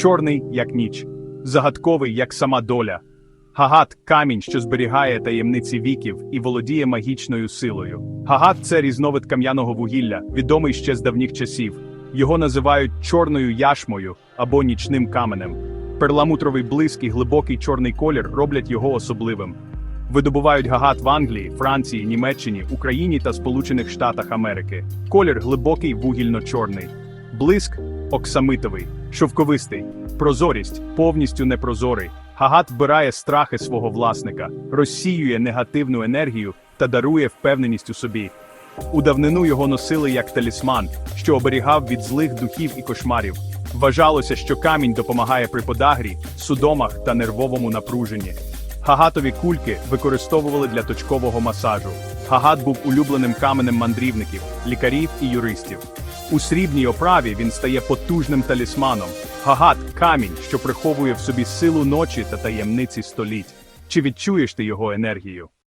чорний, як ніч, загадковий, як сама доля. Гагат камінь, що зберігає таємниці віків і володіє магічною силою. Гагат це різновид кам'яного вугілля, відомий ще з давніх часів. Його називають чорною яшмою або нічним каменем. Перламутровий блиск і глибокий чорний колір роблять його особливим. Видобувають гагат в Англії, Франції, Німеччині, Україні та Сполучених Штатах Америки. Колір глибокий вугільно-чорний. Блиск оксамитовий, шовковистий, прозорість повністю непрозорий. Гагат вбирає страхи свого власника, розсіює негативну енергію та дарує впевненість у собі. У давнину його носили як талісман, що оберігав від злих духів і кошмарів. Вважалося, що камінь допомагає при подагрі, судомах та нервовому напруженні. Гагатові кульки використовували для точкового масажу. Гагат був улюбленим каменем мандрівників, лікарів і юристів. У срібній оправі він стає потужним талісманом. Гагат камінь, що приховує в собі силу ночі та таємниці століть. Чи відчуєш ти його енергію?